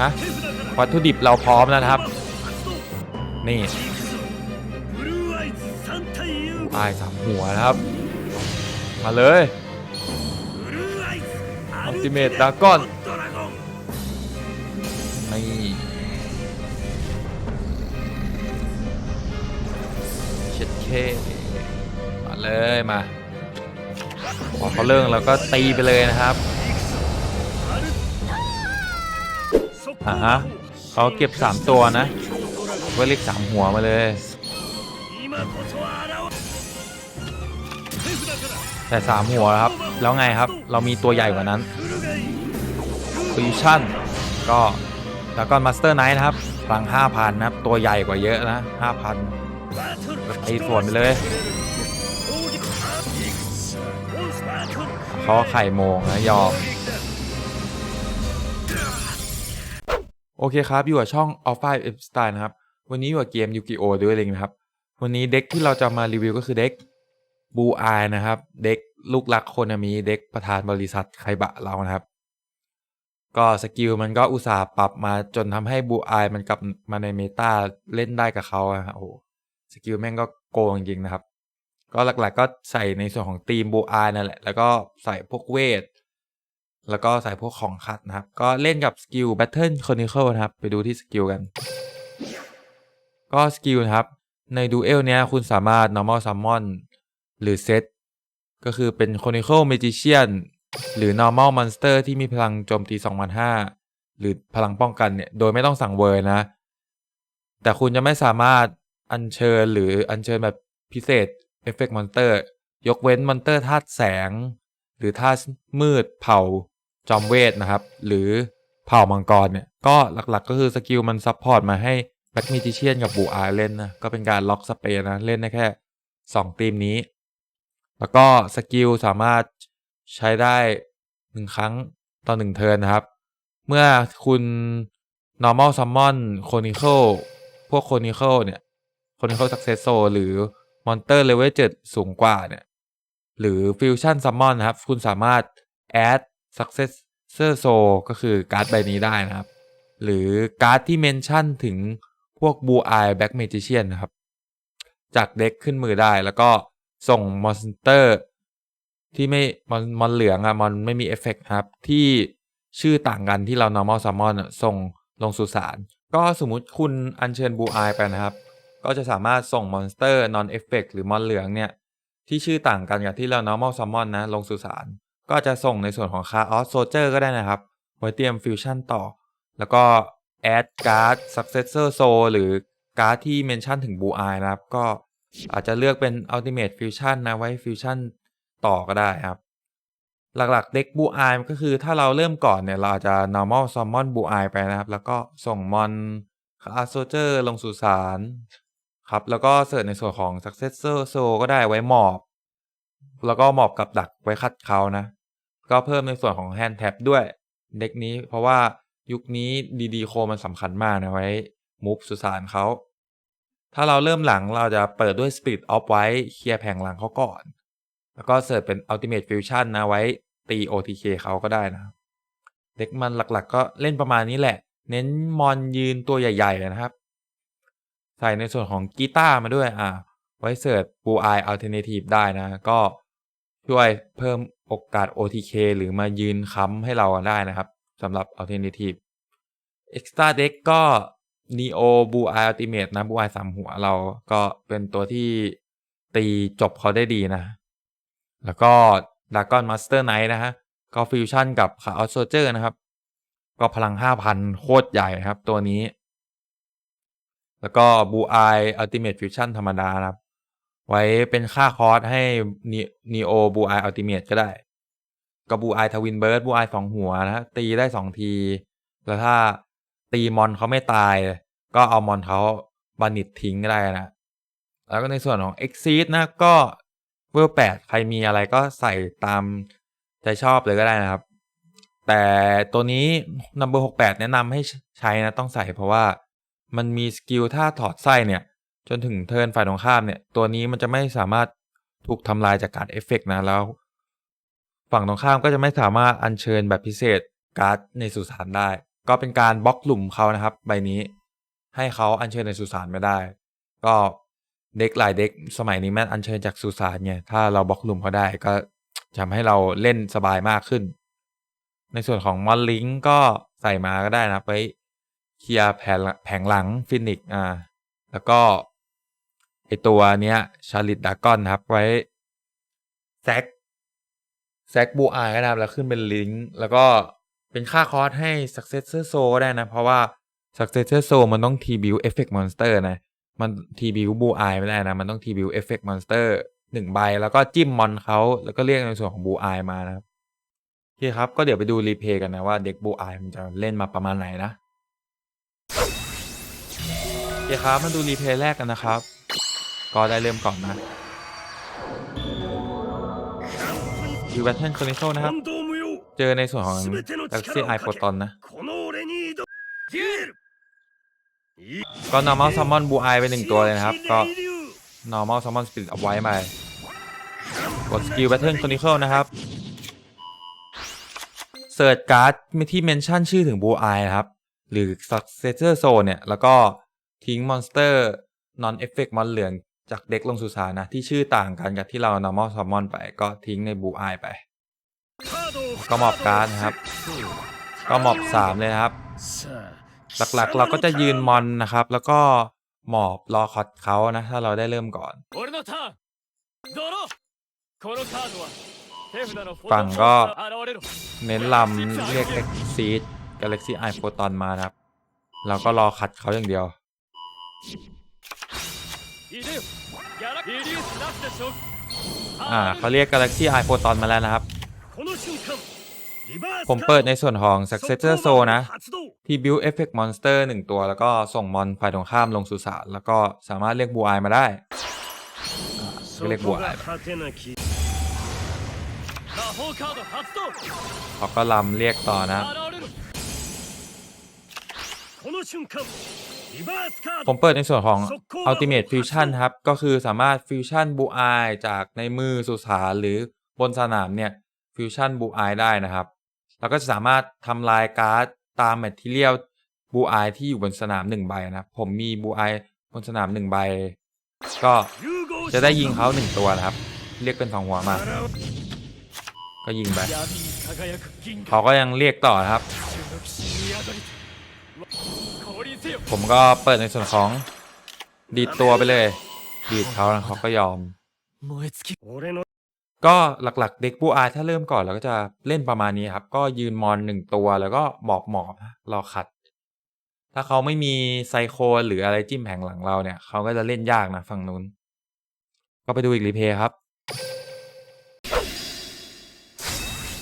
ฮะวัตถุดิบเราพร้อมแล้วครับ นี่ตายสามหัวครับ มาเลยอัลติเมตดาก้อนนี่เช็ดเคมาเลยมาพอเขาเรื่องเราก็ตีไปเลยนะครับ อ่ฮะเขาเก็บ 3 ตัวนะก็เรียกสามหัวมาเลย แต่สามหัวครับ แล้วไงครับ เรามีตัวใหญ่กว่านั้นฟิวชั่นก็แล้วก็มาสเตอร์ไนท์นะครับรัง 5,000 นะครับ ตัวใหญ่กว่าเยอะนะ 5,000ตีส่วนไปเลยเขาไข่โมงนะยอม โอเคครับ อยู่กับช่อง Alpha F Style นะครับ วันนี้อยู่กับเกม Yu-Gi-Oh! ด้วยเลยนะครับ วันนี้เด็กที่เราจะมารีวิวก็คือเด็กบูอายนะครับ เด็กลูกรักคนมิเด็กประธานบริษัทไคบะเรานะครับ ก็สกิลมันก็อุตส่าห์ปรับมาจนทำให้บูอายมันกลับมาในเมตาเล่นได้กับเขาอะโอ้โหสกิลแม่งก็โกงจริงๆนะครับ ก็หลักๆก็ใส่ในส่วนของทีมบูอายนั่นแหละ แล้วก็ใส่พวกเวท แล้วก็ใส่พวกของขัดนะครับ ก็เล่นกับสกิล Battle Chronicle นะครับ ไปดูที่สกิลกัน ก็สกิลนะครับ ในดูเอลเนี้ยคุณสามารถ normal summon หรือเซตก็คือเป็น Chronicle Magician หรือ normal monster ที่มีพลังโจมตี2005หรือพลังป้องกันเนี่ย โดยไม่ต้องสั่งเวอร์นะ แต่คุณจะไม่สามารถอัญเชิญหรืออัญเชิญแบบพิเศษเอฟเฟกต์มอนเตอร์ยกเว้นมอนเตอร์ธาตุแสง หรือธาตุมืดเผา จอมเวทนะครับ หรือเผ่ามังกรเนี่ย ก็หลักๆก็คือสกิลมันซัพพอร์ตมาให้แบ็กมิทิเชียนกับบูอาเล่นนะ ก็เป็นการล็อกสเปรนะ เล่นได้แค่ 2 ทีมนี้ แล้วก็สกิลสามารถใช้ได้ 1 ครั้งต่อ1เทิร์นนะครับ เมื่อคุณ normal summon c o n i c l e พวก c o n i c l e เนี่ย c o n i c l e successor หรือ monster level 7สูงกว่าเนี่ย หรือ fusion summon นะครับ คุณสามารถ add successor soul ก็คือการ์ดใบนี้ได้นะครับ หรือการ์ดที่เมนชั่นถึงพวก blue eye black magician นะครับ จากเด็กขึ้นมือได้แล้วก็ส่งมอนสเตอร์ที่ไม่มอนมอนเหลืองอะมอนไม่มีเอฟเฟกต์ครับ ที่ชื่อต่างกันที่เรา normal summon อะส่งลงสุสานก็สมมุติคุณอัญเชิญบูอายไปนะครับ ก็จะสามารถส่งมอนสเตอร์ non effect หรือมอนเหลืองเนี่ย ที่ชื่อต่างกันกับที่เรา normal summon นะ ลงสุสาน ก็จะส่งในส่วนของ chaos soldier ก็ได้นะครับ ไว้เตรียมฟิวชั่นต่อ แล้วก็ add card successor soul หรือการ์ดที่เมนชั่นถึงบูอายนะครับ ก็อาจจะเลือกเป็น ultimate fusion นะไว้ฟิวชั่นต่อก็ได้ครับ หลักๆเด็กบูอายก็คือถ้าเราเริ่มก่อนเนี่ย เราอาจจะ normal summon บูอายไปนะครับ แล้วก็ส่งมอนคาโซเจอร์ลงสู่สารครับ แล้วก็เสิร์ชในส่วนของ successor soul ก็ได้ไว้หมอบ แล้วก็หมอบกับดักไว้คัดเขานะ ก็เพิ่มในส่วนของ hand tap ด้วย เด็กนี้เพราะว่ายุคนี้ดีดีโคมันสำคัญมากนะไว้มูฟสุสานเขา ถ้าเราเริ่มหลังเราจะเปิดด้วย Spirit of ไว้เคลียร์แผงหลังเขาก่อน แล้วก็เสิร์ชเป็น Ultimate Fusion นะไว้ตี OTK เขาก็ได้นะ เด็กมันหลักๆ ก็เล่นประมาณนี้แหละ เน้นมอนยืนตัวใหญ่ๆนะครับ ใส่ในส่วนของกีตาร์มาด้วยอ่าไว้เสิร์ช Blue Eye Alternative ได้นะ ก็ ช่วยเพิ่มโอกาส OTK หรือมายืนค้ำให้เราได้นะครับสำหรับ Alternative Extra Deck ก็ Neo Blue Eye Ultimate นะ Blue Eye สามหัวเราก็เป็นตัวที่ตีจบเขาได้ดีนะ แล้วก็ Dragon Master Knight นะฮะ ก็ฟิวชั่นกับ Chaos Soldier นะครับ ก็พลัง 5,000 โคตรใหญ่ครับตัวนี้ แล้วก็ Blue Eye Ultimate Fusion ธรรมดานะครับ ไว้เป็นค่าคอร์สให้ Neo Blue Eye Ultimate ก็ได้ก็ Blue Eye Twin Burst Blue Eye สองหัวนะฮะตีได้2ที แล้วถ้าตีมอนเขาไม่ตาย ก็เอามอนเขาบานิตทิ้งก็ได้นะ แล้วก็ในส่วนของ Exceed นะก็เวลแปดใครมีอะไรก็ใส่ตามใจชอบเลยก็ได้นะครับ แต่ตัวนี้ number 68แนะนำให้ใช้นะต้องใส่เพราะว่ามันมีสกิลถ้าถอดไส้เนี่ย จนถึงเทิร์นฝ่ายตรงข้ามเนี่ย ตัวนี้มันจะไม่สามารถถูกทำลายจากการเอฟเฟกต์นะแล้ว ฝั่งตรงข้ามก็จะไม่สามารถอัญเชิญแบบพิเศษการ์ดในสุสานได้ ก็เป็นการบล็อกหลุมเขานะครับ ใบนี้ ให้เขาอัญเชิญในสุสานไม่ได้ ก็เด็กหลายเด็กสมัยนี้แมันอัญเชิญจากสุสานไงถ้าเราบล็อกหลุมเขาได้ก็ทำให้เราเล่นสบายมากขึ้น ในส่วนของมอนลิงก็ใส่มาก็ได้นะไปเคลียร์แผงแผงหลังฟินิกอ่าแล้วก็ ไอตัวเนี้ยชาลิตดากอนนะครับ ไว้แซกแซกบูอายก็ได้นะครับแล้วขึ้นเป็นลิงก์แล้วก็เป็นค่าคอร์สให้ successor soul ก็ได้นะ เพราะว่า successor soul มันต้อง t build effect monster นะ มัน t build บูอายไม่ได้นะ มันต้อง t build effect monster หนึ่งใบ แล้วก็จิ้มมอนเขาแล้วก็เรียกในส่วนของบูอายมานะครับโอเคครับ ก็เดี๋ยวไปดูรีเพย์กันนะว่าเด็กบูอายมันจะเล่นมาประมาณไหนนะโอเคครับมาดูรีเพย์แรกกันนะครับ ก็ได้เริ่มก่อนนะอยู่แบทเทิลคอนิโซนะครับ เจอในส่วนของกาแล็กซี่ไอโฟตอนนะ ก็นอร์ม a l Summon บูไอไปหนึ่งตัวเลยนะครับ ก็นอร์ม a l Summon Spirit เอาไว้มากดสกิลแบทเทิลคอนิโซนะครับเสิร์ชการ์ดที่เมนชั่นชื่อถึงบูไอครับ หรือ Successor Zone เนี่ย แล้วก็ทิ้งมอนสเตอร์ Non Effect มอนเหลือง จากเด็กลงสุสานนะที่ชื่อต่างกันกับที่เรา normal salmon ไปก็ทิ้งในบูอายไปก็หมอบการนะครับ ก็หมอบสามเลยครับ หลักๆ เราก็จะยืนมอนนะครับ แล้วก็หมอบรอคอดเขานะ ถ้าเราได้เริ่มก่อนฝั่งก็เน้นลำเรียกเล็กซีดกาแล็กซี่ไอโฟตอนมานะครับ เราก็รอคัดเขาอย่างเดียว อ่าเขาเรียกกาแล็กซี่ไอโฟตอนมาแล้วนะครับ ผมเปิดในส่วนของ Successor Zone นะ ที่บิวเอฟเฟกต์มอนสเตอร์หนึ่งตัว แล้วก็ส่งมอนฝ่ายตรงข้ามลงสุสานแล้วก็สามารถเรียกบัวไอมาได้เรียกบูอไยเขาก็ลำเรียกต่อนะ ผมเปิดในส่วนของ Ultimate Fusion ครับ ก็คือสามารถ Fusion บูอายจากในมือสุสานหรือบนสนามเนี่ย Fusion บูอายได้นะครับ แล้วก็จะสามารถทำลายการ์ดตามแมทเทียลบูอายที่อยู่บนสนาม1ใบนะผมมีบูอายบนสนาม1ใบ ก็จะได้ยิงเขา1ตัวนะครับ เรียกเป็นสองหัวมา ก็ยิงไปเขาก็ยังเรียกต่อครับ ผมก็เปิดในส่วนของ ดีดตัวไปเลย ดีดเขาแล้วเขาก็ยอม ก็หลักๆ เด็กบูอาถ้าเริ่มก่อนเราก็จะเล่นประมาณนี้ครับ ก็ยืนมอนหนึ่งตัวแล้วก็บอกหมอบรอขัด ถ้าเขาไม่มีไซโคหรืออะไรจิ้มแผงหลังเราเนี่ยเขาก็จะเล่นยากนะฝั่งนู้น ก็ไปดูอีกรีเพย์ครับ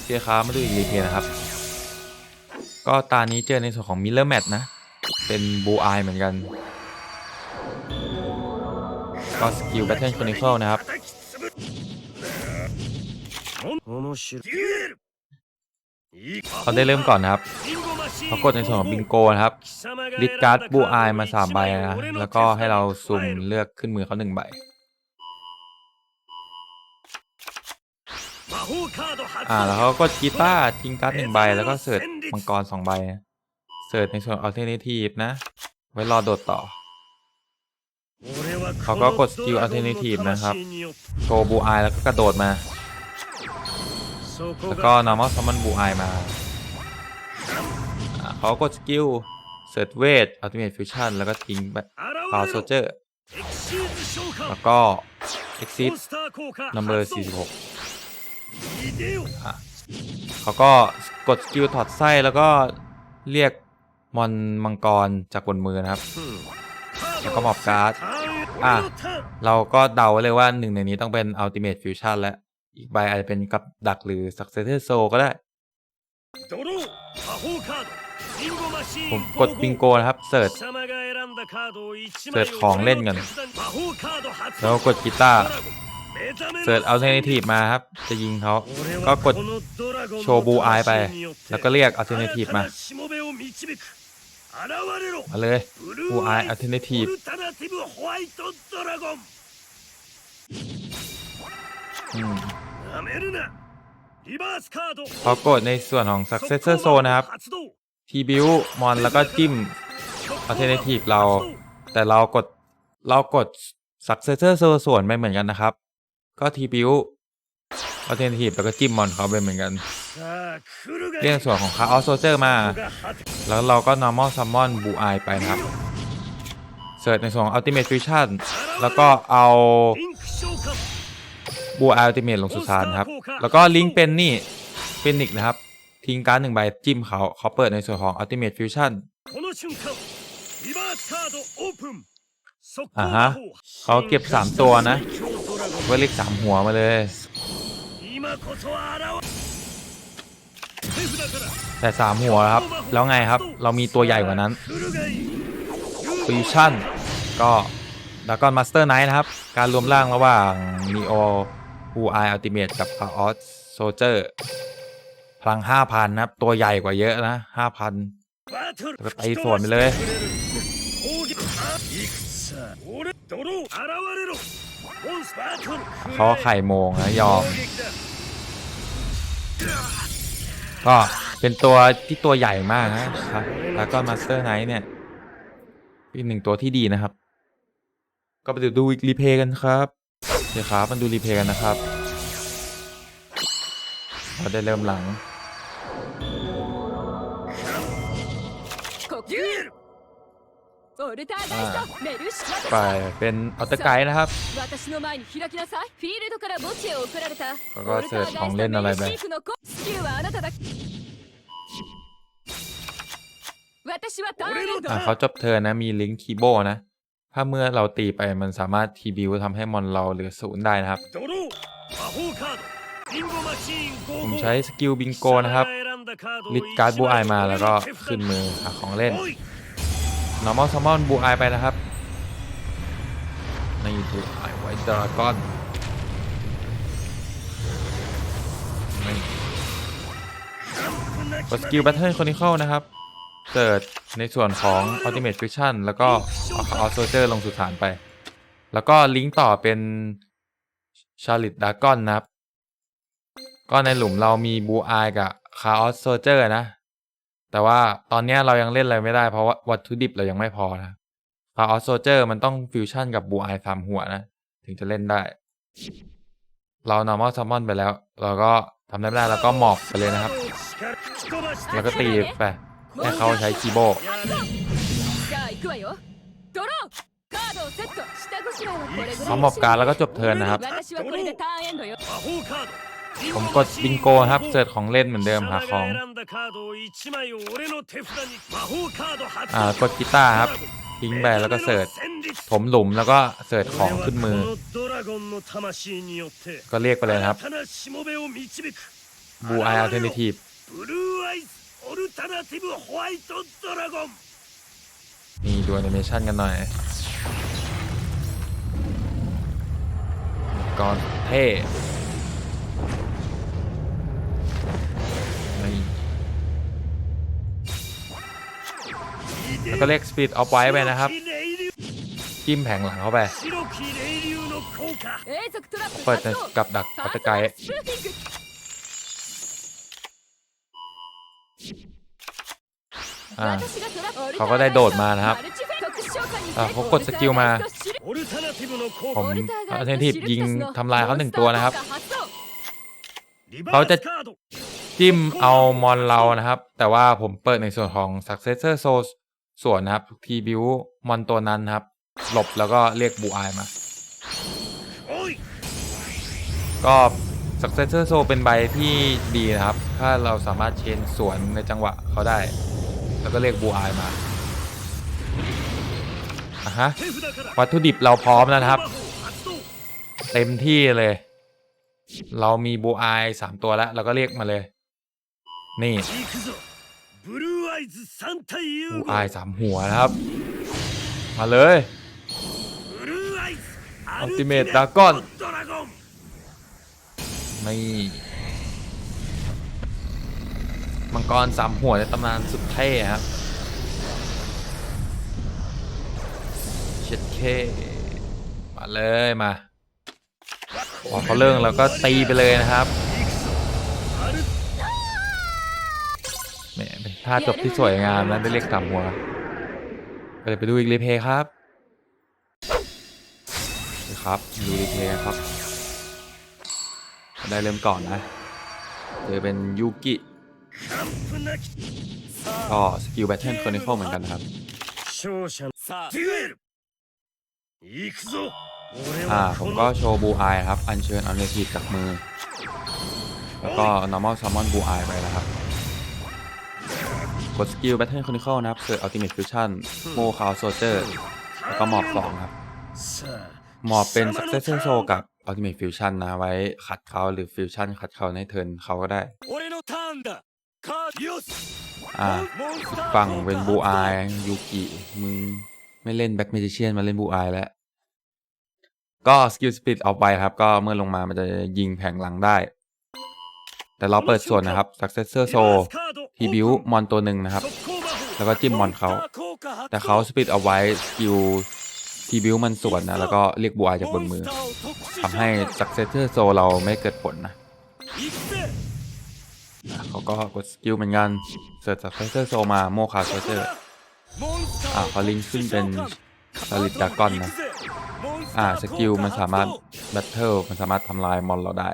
เชียร์ครับมาดูอีกรีเพย์นะครับ ก็ตานี้เจอในส่วนของมิลเลอร์แมทนะ เป็นบูอายเหมือนกัน ก็สกิลแบทเทิลคอนิเคิลนะครับ เขาได้เริ่มก่อนนะครับ เขากดในส่วนของบิงโกนะครับลิทการ์ดบูอายมาสามใบนะ แล้วก็ให้เราสุ่มเลือกขึ้นมือเขาหนึ่งใบอ่าแล้วเขาก็กีตาร์ทิ้งการ์ดหนึ่งใบ แล้วก็เสิร์ตมังกรสองใบนะ เสิร์ชในส่วนอัลเทอร์เนทีฟนะ ไว้รอโดดต่อ俺はเขาก็กดสกิล alternative นะครับโชว์บูอายแล้วก็กระโดดมา แล้วก็ normal summon บูอายมาอ่าเขาก็กดสกิลเสิร์ชเวท ultimate fusion แล้วก็ทิ้งไปพาวโซเจอร์แล้วก็ exit number 46อะเขาก็กดสกิลถอดไส้แล้วก็เรียก มอนมังกรจากบนมือนะครับ แล้วก็หมอบการ์ด อะ เราก็เดาไว้เลยว่าหนึ่งในนี้ต้องเป็น Ultimate Fusion และ อีกใบอาจจะเป็นกับดักหรือ Successor Soul ก็ได้ ผมกดบิงโกนะครับ เสิร์ช เสิร์ชของเล่นกัน แล้วก็กดกีตาร์เสิร์ช Alternative มาครับ จะยิงเขา ก็กดโชว์บูอายไป แล้วก็เรียก Alternative มา มาเลยบูอาย Alternative อืมเขากดในส่วนของ Successor Soul นะครับ ทีบิวมอนแล้วก็จิ้ม alternative เรา แต่เรากดเรากด successor ส่วนไปเหมือนกันนะครับ ก็ทีบิว ออเทนทีฟแล้วก็จิ้มมอนเขาไปเหมือนกัน เรียกส่วนของคาออสโซเซอร์มา แล้วเราก็นอร์มอลซัมมอนบูไอไปครับ เสิร์ชในส่วนอัลติเมตฟิชชั่นแล้วก็เอาบูไอ ultimate ลงสุสานครับ แล้วก็ลิงเป็นนี่เป็นนิกนะครับ ทิ้งการ์ดหนึ่งใบจิ้มเขาเขาเปิดในส่วนของอัลติเมตฟิชชั่นอ่าฮะเขาเก็บ 3 ตัวนะว่าเวลิกสามหัวมาเลย แต่สามหัวครับ แล้วไงครับ เรามีตัวใหญ่กว่านั้นฟิวชั่นก็ดากอนมาสเตอร์ไนท์นะครับ การรวมร่างระหว่างมีโอฮูไออัลติเมตกับคาออสโซเจอร์พลัง 5,000 นะครับ ตัวใหญ่กว่าเยอะนะ 5,000ไปส่วนไปเลย ขอไข่โมงนะยอม ก็เป็นตัวที่ตัวใหญ่มากนะครับ แล้วก็มาสเตอร์ไนท์เนี่ยเป็นหนึ่งตัวที่ดีนะครับ ก็ไปดูรีเพย์กันครับเดี๋ยวครับมันดูรีเพย์กันนะครับเราได้เริ่มหลัง ไปเป็นออเตอร์ไกด์นะครับแล้วก็เสิร์ชของเล่นอะไรไปเขาจบเธอนะ มีลิงก์คีโบนะ ถ้าเมื่อเราตีไปมันสามารถทีบิวทำให้มอนเราเหลือศูนย์ได้นะครับ ผมใช้สกิลบิงโกนะครับลิดการ์ดบูไอมาแล้วก็ขึ้นมือหาของเล่น normal summon บูอายไปนะครับนี่บูอายไว้ดราก้อนนี่กดสกิล Battle Chronicle นะครับเกิดในส่วนของ Ultimate Fusion แล้วก็เอา Chaos Soldier ลงสุสานไป แล้วก็ลิงก์ต่อเป็น Charlotte Dragon นะครับ ก็ในหลุมเรามีบูอายกับ Chaos Soldier นะ แต่ว่าตอนนี้เรายังเล่นอะไรไม่ได้เพราะว่าวัตถุดิบเรายังไม่พอนะพาออสโซเจอร์มันต้องฟิวชั่นกับบูไอสามหัวนะ ถึงจะเล่นได้ เรานอร์มอล summon ไปแล้ว เราก็ทำได้ไม่ได้แล้วก็หมอบไปเลยนะครับ แล้วก็ตีไปให้เขาใช้คีโบเขาหมอบการแล้วก็จบเทินนะครับ ผมกดบิงโกครับเสิร์ชของเล่นเหมือนเดิมหาของอ่ากดกีตาร์ครับทิ้งไปแล้วก็เสิร์ชผมหลุมแล้วก็เสิร์ชของขึ้นมือ ก็เรียกไปเลยครับบูไออัลเทอร์เนทีฟนี่ดูแอนิเมชันกันหน่อยก่อนเท่ แล้วก็เลข Speed of White ไปนะครับ จิ้มแผงหลังเข้าไป เปิดกับดักอัตไกเขาก็ได้โดดมานะครับเขากดสกิลมา ผมเทนทีฟยิงทำลายเขาหนึ่งตัวนะครับ เขาจะจิ้มเอามอนเรานะครับ แต่ว่าผมเปิดในส่วนของ Successor Souls ส่วนนะครับทีบิวมอนตัวนั้นครับ หลบแล้วก็เรียกบูอายมา ก็สักเซสเซอร์โซเป็นใบที่ดีนะครับ ถ้าเราสามารถเชนสวนในจังหวะเขาได้ แล้วก็เรียกบูอายมาอะฮะวัตถุดิบเราพร้อมแล้วนะครับ เต็มที่เลย เรามีบูอายสามตัวแล้วเราก็เรียกมาเลย นี่ อูอายสามหัวนะครับ มาเลยอัลติเมตดากอนไม่มังกรสามหัวในตำนานสุดเท่ครับเช็ดเคมาเลยมาพอเขาเรื่องเราก็ตีไปเลยนะครับ ถ้าจบที่สวยงามแล้ได้เรียกลับหัวก็เลยไปดูอีกรีเพย์ครับครับดูรีเพย์ครับ ได้เริ่มก่อนนะเจอเป็นยูกิก็สกิลแบทเทิลคอนิคอลเหมือนกันครับอ่าผมก็โชว์บูอายครับ อัญเชิญเอาเนทีจากมือ แล้วก็นอร์มัล summon บูอายไปแล้วครับ กดสกิลแบทเทิลคอนิคอลนะครับเกิดอัลติเมทฟิวชั่นโมคาวโซเจอร์แล้วก็หมอบสองครับหมอบเป็นซักเซสเซอร์โซกับอัลติเมทฟิวชั่นนะไว้ขัดเขาหรือฟิวชั่นขัดเขาในเทิร์นเขาก็ได้อ่าฝั่งเวนบูอายยูกิมึงไม่เล่นแบ็กเมจิเชียนมาเล่นบูอายแล้ว ก็สกิลสปิดออกไปครับ ก็เมื่อลงมามันจะยิงแผงหลังได้ แต่เราเปิดส่วนนะครับซักเซสเซอร์โซ ทีบิวมอนตัวหนึ่งนะครับ แล้วก็จิ้มมอนเขา แต่เขาสปิดเอาไว้สกิลทีบิวมันสวนนะ แล้วก็เรียกบัวจากบนมือทำให้ซักเซสเตอร์โซเราไม่เกิดผลนะ เขาก็กดสกิลเหมือนกันเสิร์จซักเซสเตอร์โซมาโมคาเซสเตอร์อ่าพอลิงขึ้นเป็นสลิดดากอนนะ อ่าสกิลมันสามารถแบทเทิลมันสามารถทำลายมอนเราได้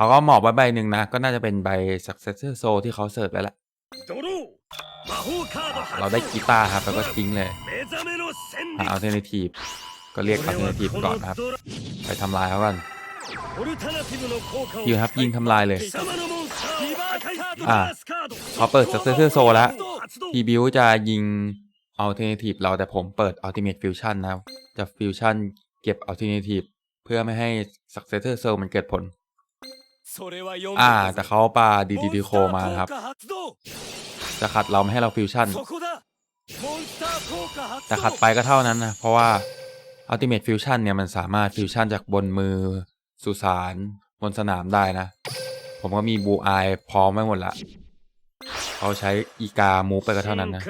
เขาก็หมอบไว้ใบหนึ่งนะ ก็น่าจะเป็นใบ successor soul ที่เขาเสิร์ฟแล้วแหละเราได้กีตาร์ครับแล้วก็ทิ้งเลยหาเอาเทนทีฟก็เรียกเอัลเทนทีฟก่อนครับ ไปทำลายเขากันยิงครับยิงทำลายเลย อ่าเขาเปิด successor soul แล้วทีบิวจะยิงเอัลเทนทีฟเราแต่ผมเปิด ultimate fusion นะจะ fusion เก็บ ultimate เพื่อไม่ให้ successor soul มันเกิดผล อ่า แต่เขาปาดีดีดีโคมาครับ จะขัดเราไม่ให้เราฟิวชั่น แต่ขัดไปก็เท่านั้นนะ เพราะว่าอัลติเมทฟิวชั่นเนี่ยมันสามารถฟิวชั่นจากบนมือ สุสานบนสนามได้นะ ผมก็มีบูอายพร้อมไว้หมดละเขาใช้อีกามูไปก็เท่านั้นนะ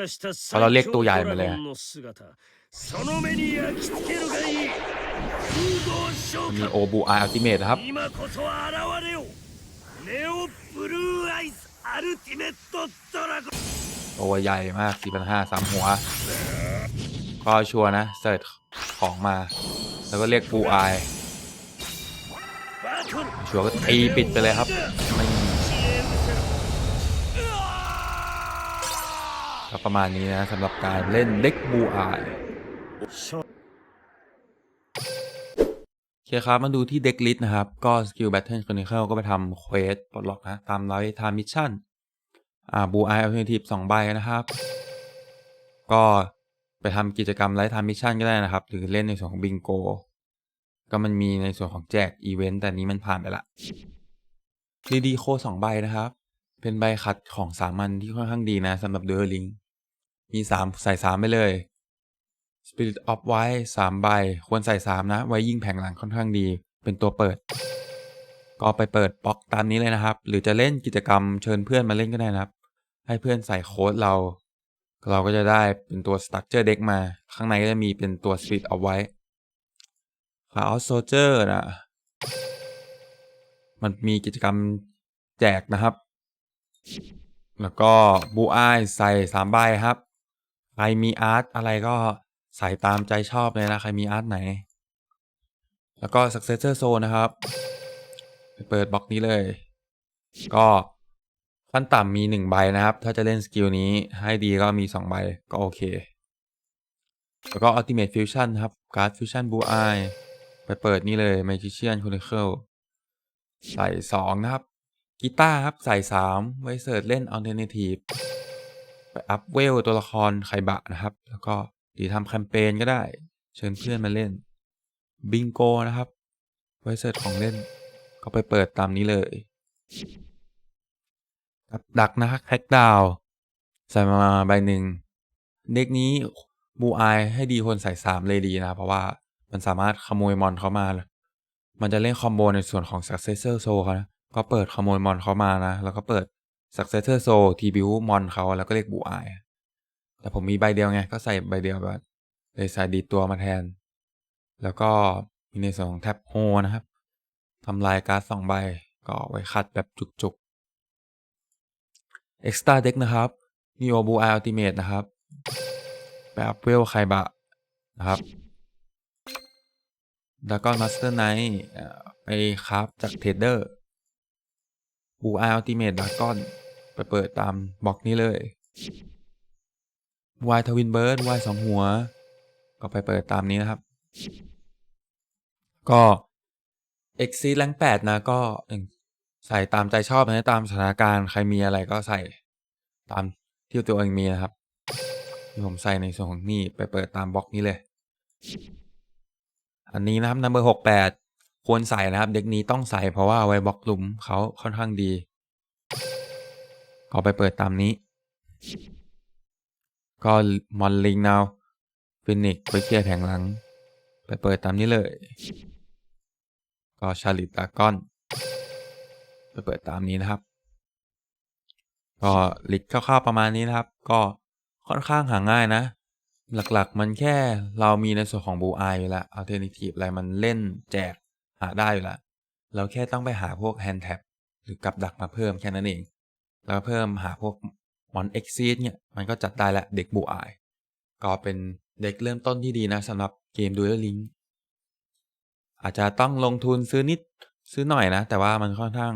พอเราเรียกตัวใหญ่มาเลยมีโอบูอายอัลติเมทครับ ネオブルーアイスアルティメットドラゴン ตัวใหญ่มาก4 5 0 0สามหัว ก็ชัวร์นะ เสิร์ชของมา แล้วก็เรียกบูอาย バトル ชัวร์ก็ตีปิดไปเลยครับไม่ก็ประมาณนี้นะสำหรับการเล่นเด็กบูอายโอ เคครับมาดูที่เด็กลิสต์นะครับ ก็สกิลแบทเทิลคอนิเคิลก็ไปทำเควสปลดล็อกนะ ตามไลท์ทามมิชชั่น อ่าบูอายอัลเทอร์เนทีฟสองใบนะครับ ก็ไปทำกิจกรรมไลท์ทามิชชั่นก็ได้นะครับ หรือเล่นในส่วนของบิงโก ก็มันมีในส่วนของแจกอีเวนต์แต่นี้มันผ่านไปละดีดีโคสองใบนะครับ เป็นใบขัดของสามัญที่ค่อนข้างดีนะสำหรับเดอร์ลิง มีสามใส่สามไปเลย Spirit of ไว้สามใบ ควรใส่สามนะ ไว้ยิ่งแผงหลังค่อนข้างดี เป็นตัวเปิด ก็ไปเปิดบล็อกตามนี้เลยนะครับ หรือจะเล่นกิจกรรมเชิญเพื่อนมาเล่นก็ได้นะครับ ให้เพื่อนใส่โค้ดเรา เราก็จะได้เป็นตัว structure deck มา ข้างในก็จะมีเป็นตัว Spirit of ไว้ Chaos Soldier นะมันมีกิจกรรมแจกนะครับ แล้วก็บูอายใส่สามใบครับใครมีอาร์ตอะไรก็ ใส่ตามใจชอบเลยนะ ใครมีอาร์ตไหน แล้วก็ Successor Soul นะครับไปเปิดบล็อกนี้เลย ก็ขั้นต่ำมีหนึ่งใบนะครับ ถ้าจะเล่นสกิลนี้ให้ดีก็มีสองใบก็โอเค แล้วก็ Ultimate Fusion ครับ Card Fusion Blue Eye ไปเปิดนี่เลย Magician Chronicle ใส่สองนะครับกีตาร์ครับ ใส่สามไว้เสิร์ชเล่น Alternative ไปอัพเวลตัวละครไคบะนะครับ แล้วก็ ดีทำแคมเปญก็ได้ เชิญเพื่อนมาเล่นบิงโกนะครับ ไว้เสิร์ชของเล่น ก็ไปเปิดตามนี้เลยกับดักนะครับแฮกดาวใส่มาใบหนึ่ง เด็กนี้บูอายให้ดีคนใส่สามเลยดีนะ เพราะว่ามันสามารถขโมยมอนเขามา มันจะเล่นคอมโบในส่วนของ Successor Soul เขานะ ก็เปิดขโมยมอนเขามานะ แล้วก็เปิด Successor Soul ทีบิวมอนเขาแล้วก็เรียกบูอาย แต่ผมมีใบเดียวไง ก็ใส่ใบเดียวแบบเลยใส่ดีตัวมาแทน แล้วก็มีในส่วนของแท็บโฮนะครับทำลายการ์ดสองใบก็ไว้คัดแบบจุก Extra Deck นะครับ Neo b u e Ultimate นะครับไปอัพเวลไคบะนะครับ d r a g o n Master Knight เอ่อไปคราฟจากเทรดเดอร์ Blue Eye Ultimate Dragon ไปเปิดตามบล็อกนี้เลย Blue Eye Twin Bird Blue Eye สองหัว ก็ไปเปิดตามนี้นะครับ ก็ Exceed Rank 8นะก็ใส่ตามใจชอบนะตามสถานการณ์ใครมีอะไรก็ใส่ตามที่ตัวเองมีนะครับที่ผมใส่ในส่วนของนี่ไปเปิดตามบล็อกนี้เลย อันนี้นะครับ number หกแปดควรใส่นะครับ เด็กนี้ต้องใส่เพราะว่าเอาไว้บล็อกหลุมเขาค่อนข้างดีก็ไปเปิดตามนี้ ก็มอนลิงนาวฟินิกไปเคลียร์แผงหลัง ไปเปิดตามนี้เลย ก็ชาลิตากอน ไปเปิดตามนี้นะครับ ก็ลิกคร่าวๆประมาณนี้นะครับ ก็ค่อนข้างหาง่ายนะ หลักๆมันแค่เรามีในส่วนของบูไออยู่แล้วอัลเทอร์เนทีฟอะไรมันเล่นแจกหาได้อยู่แล้วเราแค่ต้องไปหาพวกแฮนด์แท็บหรือกับดักมาเพิ่มแค่นั้นเอง แล้วเพิ่มหาพวก มอนเอ็กซีดเนี่ยมันก็จัดได้และเด็กบูไอก็เป็นเด็กเริ่มต้นที่ดีนะสำหรับเกมดูเลลิงอาจจะต้องลงทุนซื้อนิดซื้อหน่อยนะ แต่ว่ามันค่อนข้าง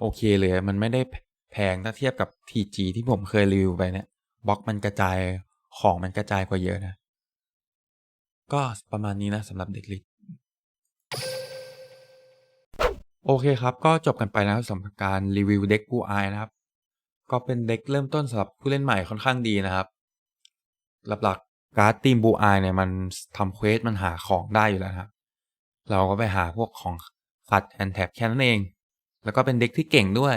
โอเคเลย มันไม่ได้แพงถ้าเทียบกับ TG ที่ผมเคยรีวิวไปเนี่ยบล็อกมันกระจายของมันกระจายกว่าเยอะนะ ก็ประมาณนี้นะสำหรับเด็กลิกโอเคครับ ก็จบกันไปนะครับสำหรับการรีวิวเด็กบูไอนะครับ ก็เป็นเด็กเริ่มต้นสำหรับผู้เล่นใหม่ค่อนข้างดีนะครับ หลักๆการ์ดทีมบูไอเนี่ยมันทำเควสมันหาของได้อยู่แล้วนะครับ เราก็ไปหาพวกของขัดแอนแท็บแค่นั้นเอง แล้วก็เป็นเด็กที่เก่งด้วย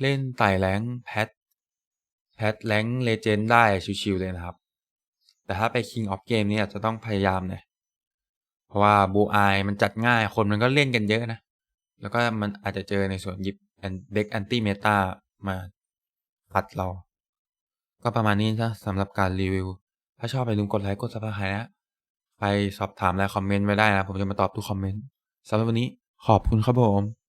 เล่นไต่แรงแพท แพทแรงเลเจนด์ได้ชิวๆเลยนะครับ แต่ถ้าไป King of Game เนี่ยอาจจะต้องพยายามหน่อยเพราะว่าบูไอมันจัดง่ายคนมันก็เล่นกันเยอะนะ แล้วก็มันอาจจะเจอในส่วนยิบเด็กแอนตี้เมตามา ปัดเรา ก็ประมาณนี้นะสำหรับการรีวิว ถ้าชอบไปลืมกดไลค์กดซับสไครต์นะไปสอบถามและคอมเมนต์ไว้ได้นะ ผมจะมาตอบทุกคอมเมนต์สำหรับวันนี้ขอบคุณครับผม